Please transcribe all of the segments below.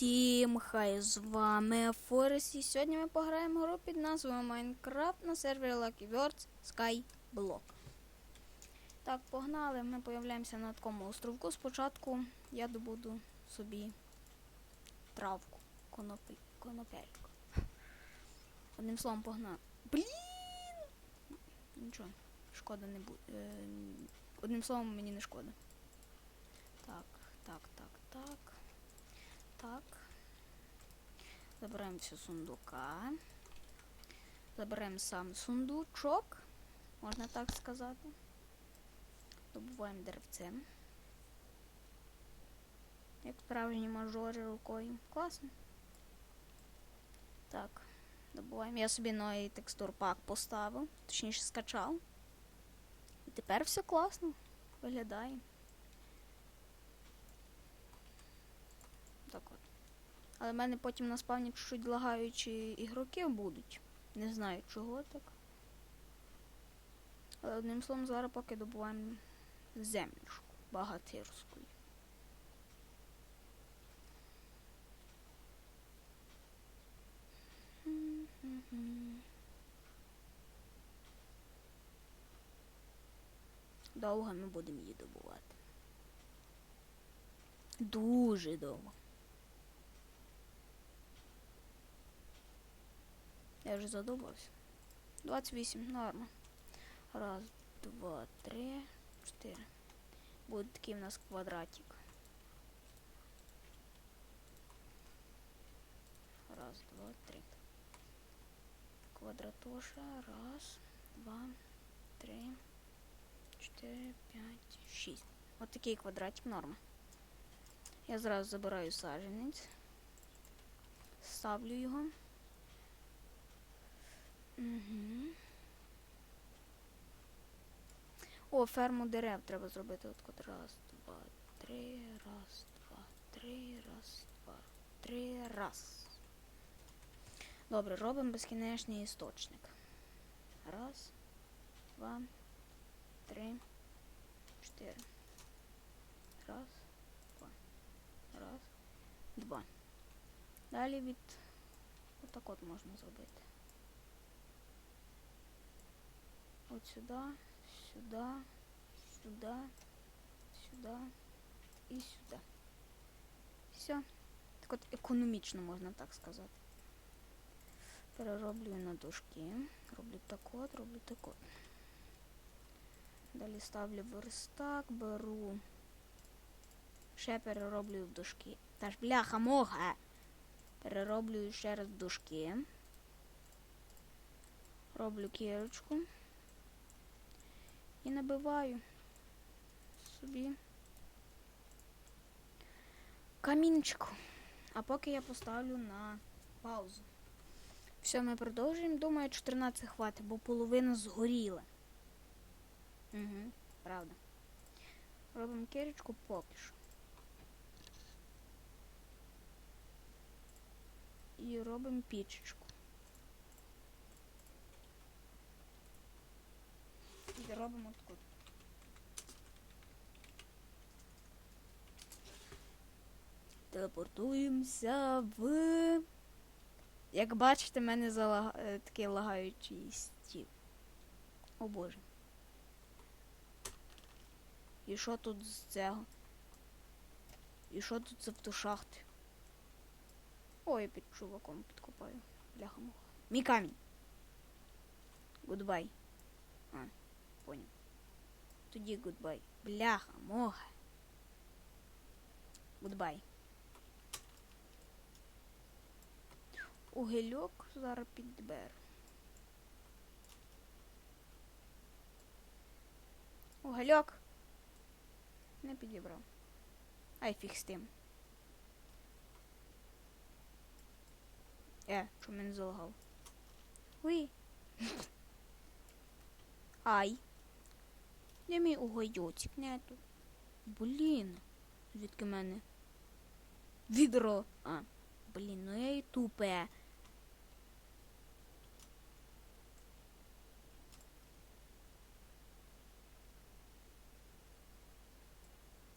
Всім хай з вами Форес, і сьогодні ми пограємо гру під назвою Майнкрафт на сервері Lucky Words Skyblock. Так, погнали, ми появляємося на такому островку. Спочатку я добуду собі травку, конопель, конопельку. Одним словом, погнали. Блін! Нічого, шкода не буде. Одним словом, мені не шкода. Так, так, так, так. Так. Забираємо всю сундука. Заберемо сам сундучок, можна так сказати. Добуваємо деревцем. Як справжні мажори рукою. Класно. Так, добуваємо. Я собі новий текстур пак поставив, точніше скачав. І тепер все класно виглядає. Так от. Але в мене потім на спавні чуть-чуть лагаючі ігроки будуть. Не знаю чого так. Але одним словом, зараз поки добуваємо землюшку багатирську. Довго ми будемо її добувати. Дуже довго. Я вже задумався. 28, норма. Раз, два, три, чотири. Буде такий в нас квадратик. Раз, два, три. Квадратоша. Раз, два, три, чотири, п'ять, шість. От такий квадратик норма. Я зразу забираю саджанець. Ставлю його. Угу. О, ферму дерев треба зробити. От раз, два, три, раз, два, три, раз, два, три, раз. Добре, робимо безкінечний істочник. Раз, два, три, чотири. Раз, два. Раз, два. Далі від отак от можна зробити. Вот сюда, сюда, сюда, сюда і сюди. Все. Так от економічно можна так сказати. Перероблюю на дошки. Роблю так от, роблю так от. Далі ставлю верстак, беру. Ще перероблюю в дошки. Та ж бляха мога. Перероблюю ще раз в дошки. Роблю кірочку. І набиваю собі камінчику. А поки я поставлю на паузу. Все, ми продовжуємо. Думаю, 14 хватить, бо половина згоріла. Угу, правда. Робимо кірочку поки що. І робимо пічечку. І робимо таку. Телепортуємося в. Як бачите, в мене залаг... е, такий лагаючий стів. О боже. І що тут з цього? І що тут за в шахти? Ой, під чуваком підкопаю. Бляха муха. Мій камінь. Гудбай. А, понял. Тоді гудбай. Бляха, мога. Гудбай. Угельок зараз підберу. Угельок. Не підібрав. Ай, фіг з тим. Е, що мене залагав? Уй. Ай. Де мій угойотик, нету. Блін. Звідки мене? Відро. А. Блін, ну я і тупе.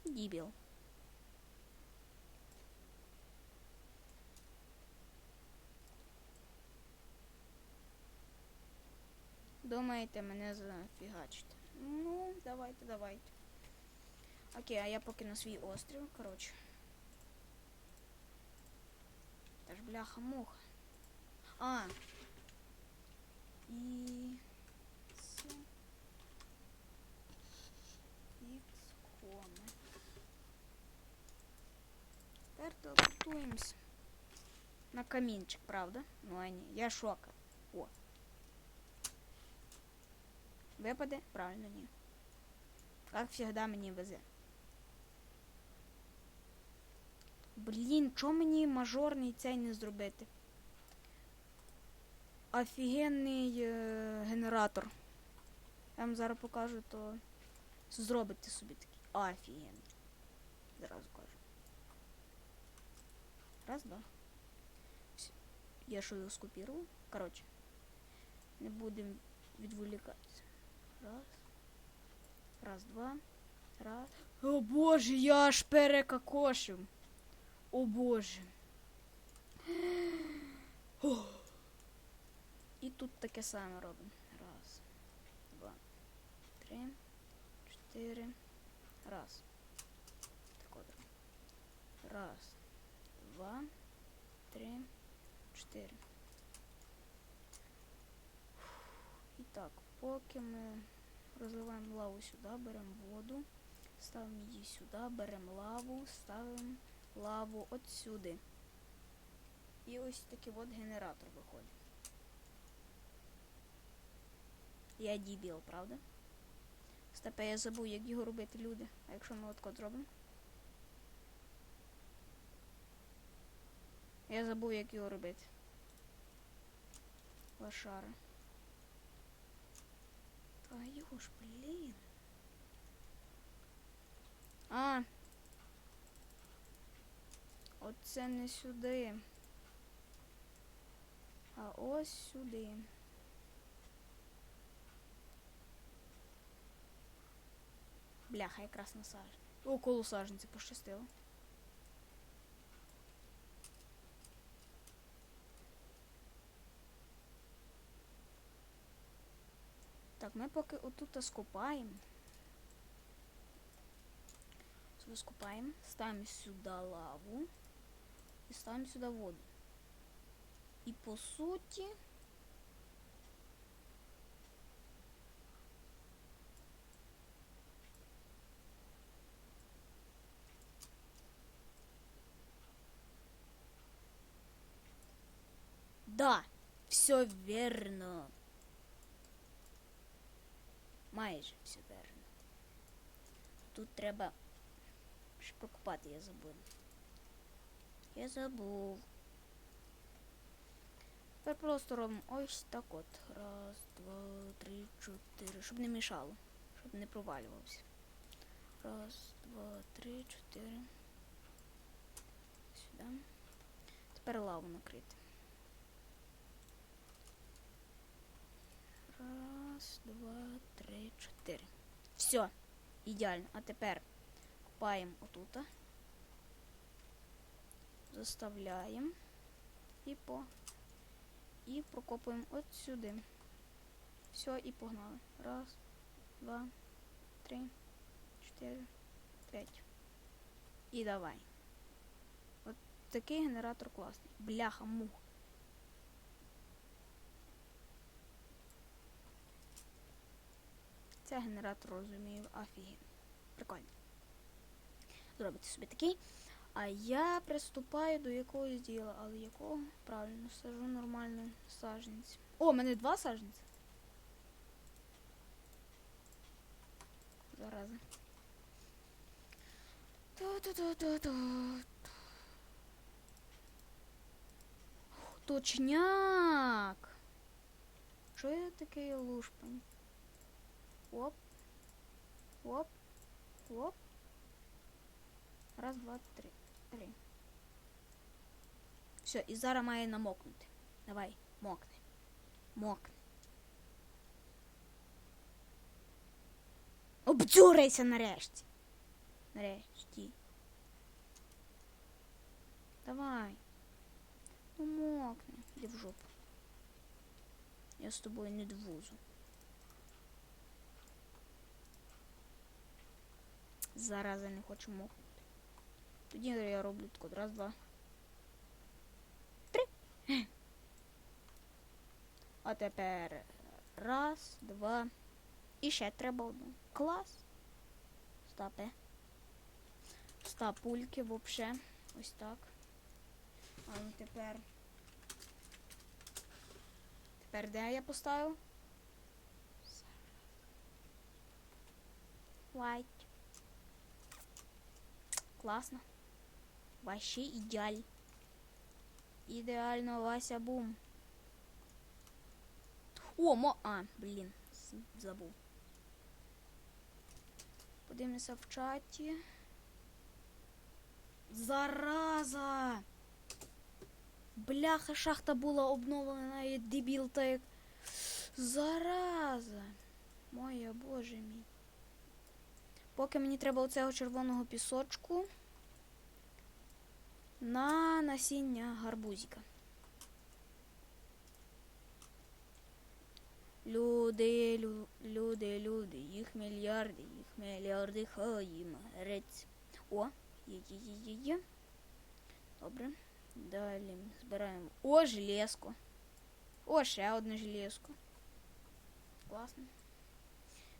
Дібіл. Думаєте, мене зафігачити? Ну, давайте, давайте. Окей, а я поки на свій острів, коротше. Та ж бляха муха. А. І. Це. Ікс коми. Тепер телепортуємось. На камінчик, правда? Ну а ні, я шока. О. Випаде? Правильно, ні. Как всегда мені везе. Блін, чо мені мажорний цей не зробити? Офігенний е, генератор. Я вам зараз покажу, то зробите собі такий. Офігенний. Зразу кажу. Раз, два. Всё. Я що його скопірував? Коротше. Не будемо відволікатися. Раз. Раз, два. Раз. О боже, я аж перекакошив. О боже. Ох. І тут таке саме робимо. Раз, два, три, чотири. Раз. Так от. Раз, два, три, чотири. І так, поки ми розливаємо лаву сюди, беремо воду, ставимо її сюди, беремо лаву, ставимо лаву от сюди. І ось такий от генератор виходить. Я дібіл, правда? Степе, я забув, як його робити люди. А якщо ми от зробимо? Я забув, як його робити. Лошара. Його ж, блін. А. Оце не сюди. А ось сюди. Бляха, якраз на сажень. Около саженці пощастило. Так, ми поки отут скопаємо. Сюди скопаємо, ставимо сюди лаву і ставимо сюди воду. І по суті. Да, все верно. Майже все верно. Тут треба ще прокопати, я забув. Я забув. Тепер просто робимо ось так от. Раз, два, три, чотири. Щоб не мішало. Щоб не провалювався. Раз, два, три, чотири. Сюди. Тепер лаву накрити. Раз, два, три, чотири. Все. Ідеально. А тепер копаємо отута. Заставляємо. І по. І прокопуємо от сюди. Все, і погнали. Раз, два, три, чотири, п'ять. І давай. От такий генератор класний. Бляха, мух. Це генератор розумію, офігенно. Прикольно. Зробите собі такий. А я приступаю до якогось діла, але якого? Правильно, сажу нормально саженці. О, у мене два саженці. Зараза. Точняк! Що я такий лушпань? Оп. Оп. Оп. Раз, два, три. Три. Все, і зараз має намокнути. Давай, мокни. Мокни. Обдюрайся нарешті. Нарешті. Давай. Ну мокни. Іди в жопу. Я з тобою не двузу. Зараза не хочу мокнути. Тоді я роблю так раз, два. Три. А тепер раз, два. І ще треба одну. Клас. Стапе. Стапульки вообще. Ось так. А ну тепер. Тепер де я поставив? White. Класно. Вообще ідеаль. Ідеально Вася бум. О, мо... А, блін, з- забув. Подивимося в чаті. Зараза! Бляха, шахта була обновлена, я дебіл та як. Зараза! Моє боже мій. Поки мені треба оцього червоного пісочку на насіння гарбузика. Люди, лю, люди, люди, їх мільярди, їх мільярди, хай їм грець. О, є, є, є, є. Добре. Далі збираємо. О, железку. О, ще одне железку. Класно.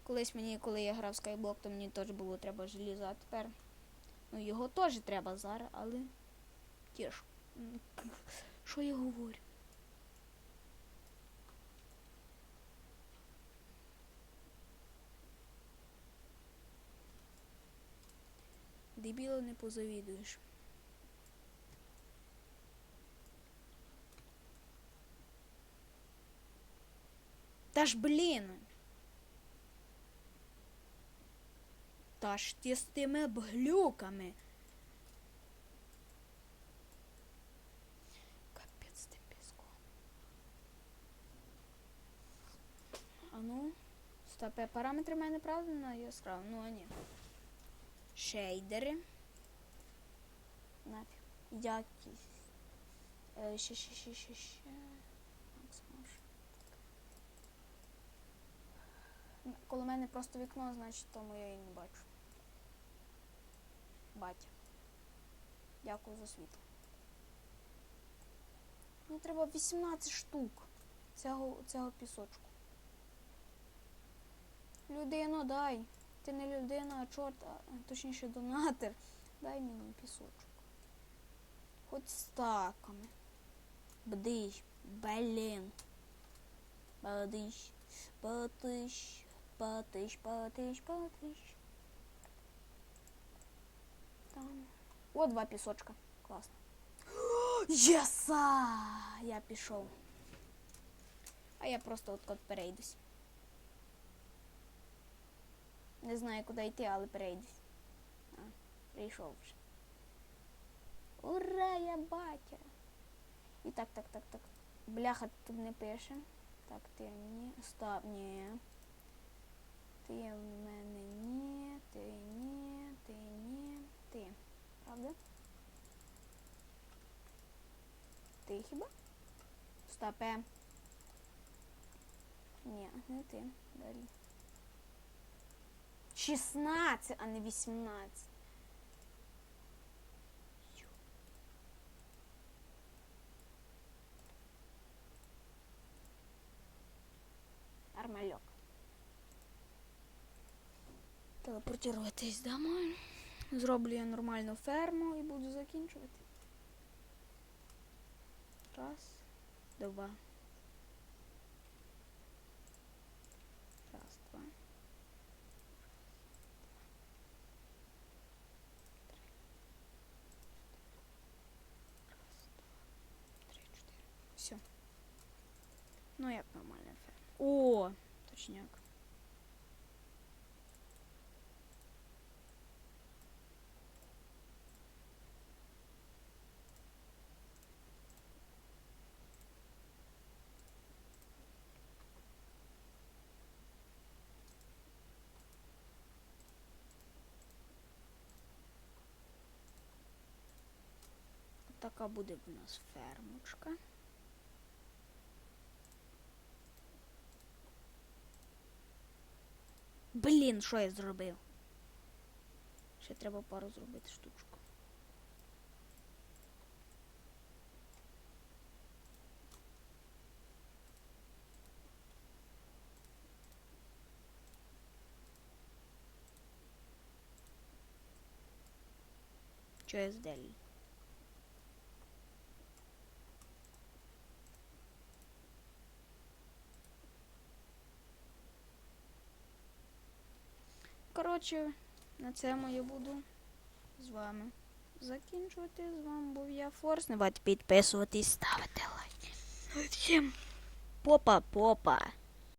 Колись мені, коли я грав в Skyblock, то мені теж було треба желізо, а тепер. Ну, його теж треба зараз, але. Тіш. М, Що я говорю? Дебілу не позавідуєш. Та ж блін. Та ж ти з тими б глюками. Капець з тим піском. А ну, стопе, параметри в мене правильно яскраво, ну а ні. Шейдери. Нафіг. Якість. Е, ще, ще, ще, ще, ще. Коли в мене просто вікно, значить тому я і не бачу. Батя. Дякую за світло. Мені треба 18 штук цього, цього пісочку. Людино, дай. Ти не людина, а чорт, а точніше донатор. Дай мені пісочок. Хоч стаками. Бдиш, блін. Бадиш, батиш, батиш, батиш, батиш. Там. О, два пісочка. Класно. Єса! Я пішов. А я просто от от перейдусь. Не знаю, куди йти, але перейдусь. А, прийшов вже. Ура, я батя! І так, так, так, так. Бляха тут не пише. Так, ти ні. Стоп, ні. Ти в мене ні, ти ні, ти ні, ти. Правда? Ти хіба? Стопе. Ні, не ти. Далі. 16, а не 18. Ю. Нормальок. Телепортуватись домой. Зроблю я нормальну ферму і буду закінчувати. Раз, два. Раз, два. Три, чотири. Все. Ну як нормальна ферма. О, точняк. Така буде в нас фермочка. Блін, що я зробив? Ще треба пару зробити штучку. Через делі. Коротше, на цьому я буду з вами закінчувати. З вами був я Форс. Не забудьте підписуватись, ставити лайки. Всім попа-попа.